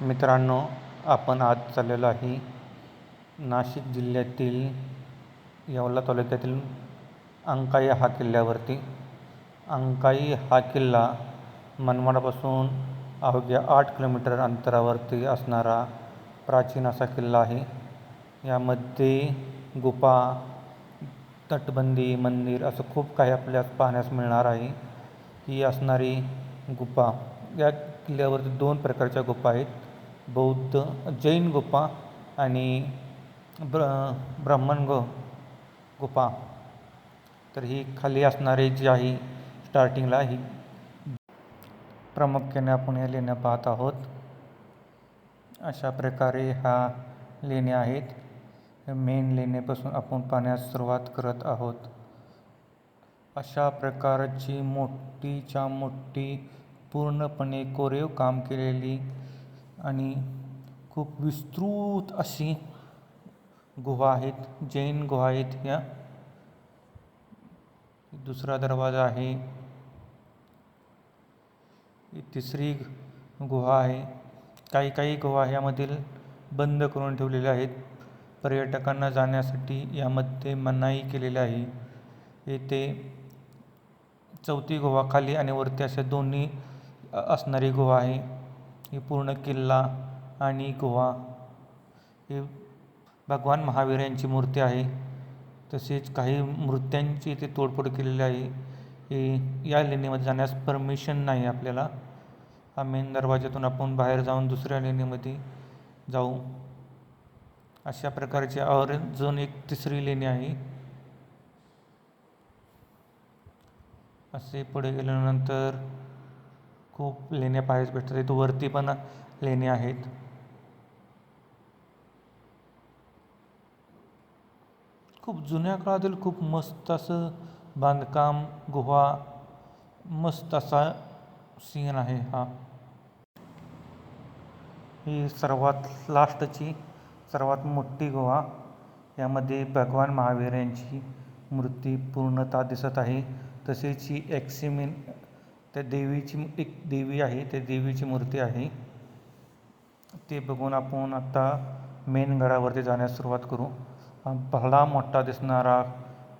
मित्रांनो आपण आज चाललेलो आहे नाशिक जिल्ह्यातील येवला तालुक्यातील अंकाई हा किल्ल्यावरती. अंकाई हा किल्ला मनमाडापासून अवघ्या आठ किलोमीटर अंतरावरती असणारा प्राचीन असा किल्ला आहे. यामध्ये गुफा तटबंदी मंदिर असं खूप काही आपल्यास पाहण्यास मिळणार आहे. ही असणारी गुफा. या किल्ल्यावरती दोन प्रकारच्या गुफा आहेत. बौद्ध जैन गुफा आणि ब्र ब्राह्मण गो गुफा. तर ही खाली असणारी जी आहे स्टार्टिंगला ही प्रामुख्याने आपण या लेण्या पाहत आहोत. अशा प्रकारे हा लेण्या आहेत. मेन लेण्यापासून आपण पाहण्यास सुरुवात करत आहोत. अशा प्रकारची मोठीच्या मोठी पूर्णपणे कोरीव काम केलेली आणि खूप विस्तृत अशी गुहा आहेत जैन गुहा आहेत. ह्या दुसरा दरवाजा आहे. ही तिसरी गुहा आहे. काही काही गुहा ह्यामधील बंद करून ठेवलेल्या आहेत. पर्यटकांना जाण्यासाठी यामध्ये मनाई केलेली आहे. येथे चौथी गुहा खाली आणि वरती अशा दोन्ही असणारी गुहा आहे. ही पूर्ण किल्ला आणि गुहा ही भगवान महावीर यांची मूर्ती आहे. तसेच काही मूर्त्यांची इथे तोडफोड केलेली आहे. हे या लेणीमध्ये जाण्यास परमिशन नाही आपल्याला. हा मेन दरवाज्यातून आपण बाहेर जाऊन दुसऱ्या लेणीमध्ये जाऊ. अशा प्रकारची और अजून एक तिसरी लेणी आहे. असे पुढे गेल्यानंतर खूप लेण्या पाहायला भेटतात. इथं वरती पण लेण्या आहेत. खूप जुन्या काळातील खूप मस्त असं बांधकाम गुहा मस्त असा सीन आहे हा. ही सर्वात लास्टची सर्वात मोठी गुहा. यामध्ये भगवान महावीर यांची मूर्ती पूर्णता दिसत आहे. तसेच ही एक्सिमिन त्या देवीची एक देवी आहे त्या देवीची मूर्ती आहे. ते बघून आपण आत्ता मेन गडावरती जाण्यास सुरुवात करू. भला मोठा दिसणारा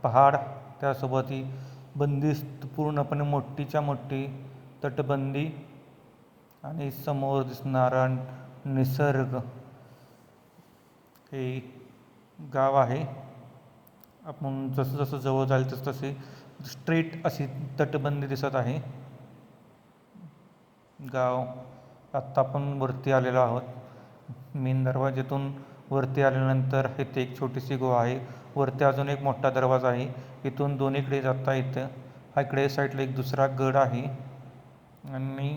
पहाड त्यासोबत ही बंदिस्त पूर्णपणे मोठीच्या मोठी तटबंदी आणि समोर दिसणारा निसर्ग. हे गाव आहे. आपण जसं जसं जवळ जाईल तसं तसे स्ट्रेट अशी तटबंदी दिसत आहे. गाव आत्ता आपण वरती आलेलो आहोत. मेन दरवाज्यातून वरती आल्यानंतर इथे एक छोटीशी गुहा आहे. वरती अजून एक मोठा दरवाजा आहे. इथून दोन्हीकडे जाता येतं. हा इकडे साईडला एक दुसरा गड आहे. आणि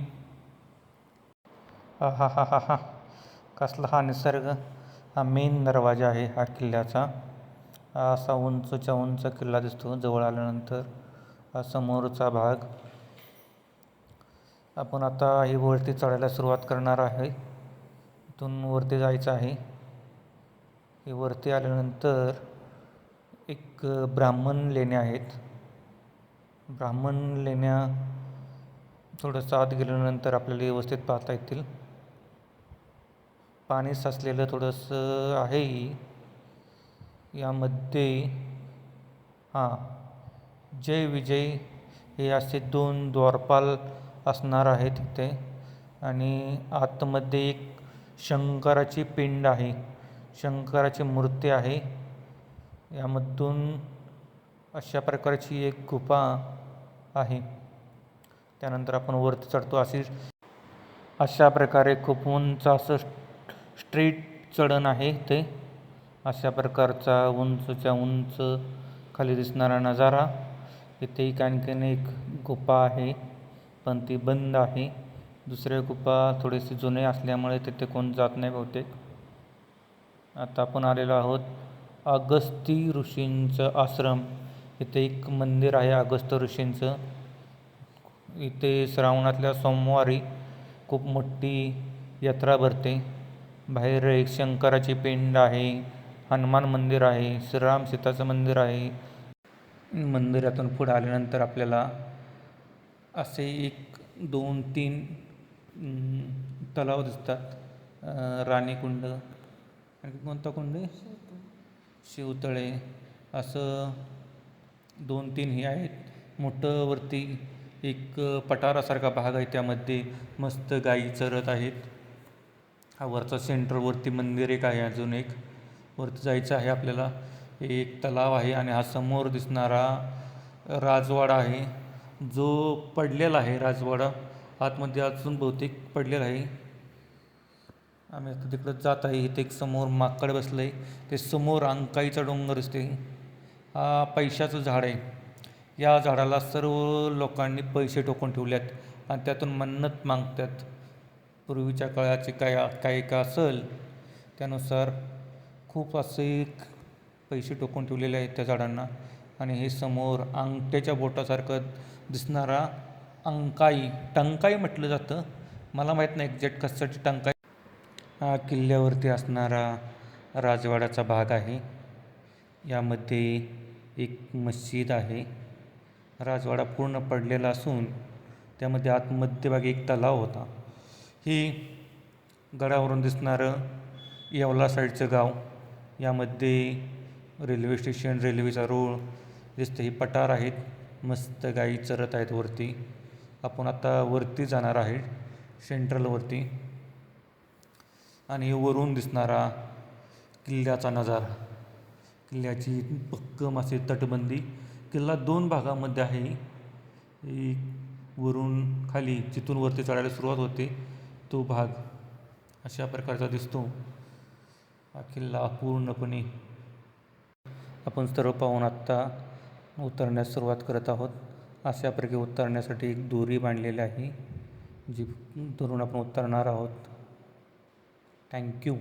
हा हा हा हा कसला हा निसर्ग. हा मेन दरवाजा आहे हा किल्ल्याचा. हा असा उंचच्या उंच किल्ला दिसतो. जवळ आल्यानंतर हा समोरचा भाग. आपण आता ही वरती चढायला सुरुवात करणार आहे. इथून वरती जायचं आहे. हे वरती आल्यानंतर एक ब्राह्मण लेण्या आहेत. ब्राह्मण लेण्या थोडंसं आत गेल्यानंतर आपल्याला व्यवस्थित पाहता येतील. पाणी साचलेलं थोडंसं आहे. यामध्ये हां जय विजय हे असे दोन द्वारपाल असणार आहे तिथे. आणि आतमध्ये एक शंकराची पिंड आहे. शंकराची मूर्ती आहे. यामधून अशा प्रकारची एक गुफा आहे. त्यानंतर आपण वरती चढतो. अशी अशा प्रकारे खूप उंच असं स्ट्रीट चढण आहे ते. अशा प्रकारचा उंचच्या उंच खाली दिसणारा नजारा. इथे एक आणखीन एक गुफा आहे. पण ती बंद आहे. दुसऱ्या गुफा थोडेसे जुने असल्यामुळे तिथे कोण जात नाही बहुतेक. आता आपण आलेलो आहोत अगस्ती ऋषींचं आश्रम. इथे एक मंदिर आहे अगस्त ऋषींचं. इथे श्रावणातल्या सोमवारी खूप मोठी यात्रा भरते. बाहेर एक शंकराची पिंड आहे हनुमान मंदिर आहे श्रीराम सीताचं मंदिर आहे. मंदिरातून पुढे आल्यानंतर आपल्याला असे एक दोन तीन तलाव दिसतात. राणीकुंड आणखी कोणता कुंड आहे? शिवतळे. असं दोन तीन हे आहेत. मोठं वरती एक पठारासारखा भाग आहे. त्यामध्ये मस्त गाई चरत आहेत. हा वरचा सेंटरवरती मंदिर एक आहे अजून एक. वरती जायचं आहे आपल्याला. एक तलाव आहे आणि हा समोर दिसणारा राजवाडा आहे. जो पडलेला आहे राजवाडा आतमध्ये अजून बहुतेक पडलेला आहे. आम्ही आता तिकडं जात आहे इथे एक समोर माकड बसलं आहे ते समोर अंकाईचा डोंगर असते हा पैशाचं झाड आहे. या झाडाला सर्व लोकांनी पैसे टोकून ठेवले आहेत आणि त्यातून मन्नत मागतात पूर्वीच्या काळाचे काय काय का असेल त्यानुसार खूप असे पैसे टोकून ठेवलेले आहेत त्या झाडांना. आणि हे समोर अंगठ्याच्या बोटासारखं दिसणारा अंकाई टंकाई म्हटलं जातं. मला माहीत नाही एक्झॅक्ट कशासाठी टंकाई. हा किल्ल्यावरती असणारा राजवाड्याचा भाग आहे. यामध्ये एक मस्जिद आहे. राजवाडा पूर्ण पडलेला असून त्यामध्ये आत मध्यभागी एक तलाव होता. ही गडावरून दिसणारं येवला साईडचं गाव. यामध्ये रेल्वे स्टेशन रेल्वेचा रोड दिसतं. ही पठार आहेत. मस्त गाई चरत आहेत वरती. आपण आता वरती जाणार आहे. सेंट्रलवरती. आणि वरून दिसणारा किल्ल्याचा नजारा. किल्ल्याची भक्कम असे तटबंदी. किल्ला दोन भागामध्ये आहे. एक वरून खाली जिथून वरती चढायला सुरुवात होते तो भाग अशा प्रकारचा दिसतो. हा किल्ला पूर्णपणे आपण सर्व पाहून आत्ता उतरण्यास सुरुवात करत आहोत. अशापैकी उतरण्यासाठी एक दोरी बांधलेली आहे जी धरून आपण उतरणार आहोत. थँक्यू